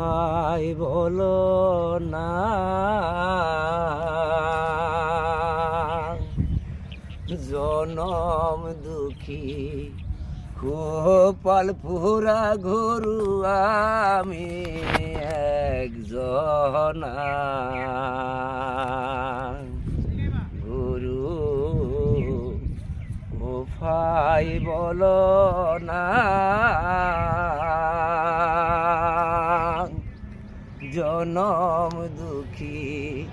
ভাই বলো না। জনম দুঃখী কোপাল পুরা গরু আমি একজনা। গুরু ভাই বলো না। জনম দুঃখী।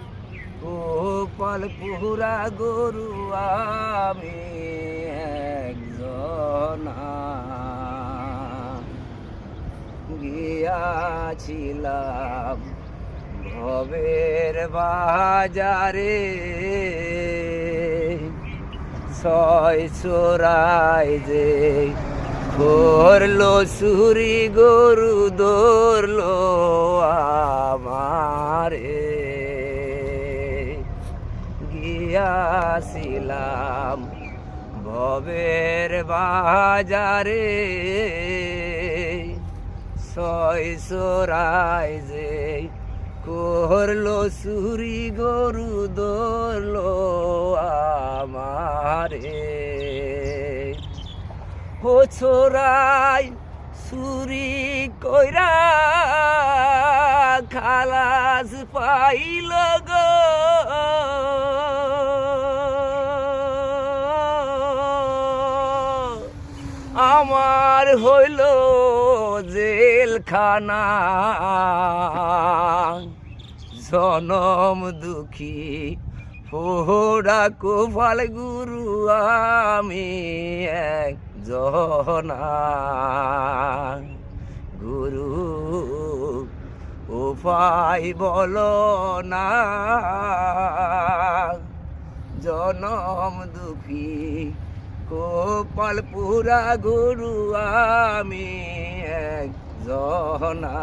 কোপাল পুরা গরু আমি একজনা। গিয়াছিলাম ভবের বাজারে। ছয় চোরাই যে করল সুরি গরু দৌড়লো আমারে। গিয়াছিলাম ভবের বাজারে ছয় চোরাই যে করল সুরি গরু দৌড়লো ও ছোড়াই সুরি কইরা খালাস পাইল গো। আমার হইল জেলখানা। জনম দুঃখী ফোড়া কোপাল গুরু, আমি এক জনা গুরু উপায় বলো না। জনম দুঃখী কোপাল পুরা গুরু আমি এক জনা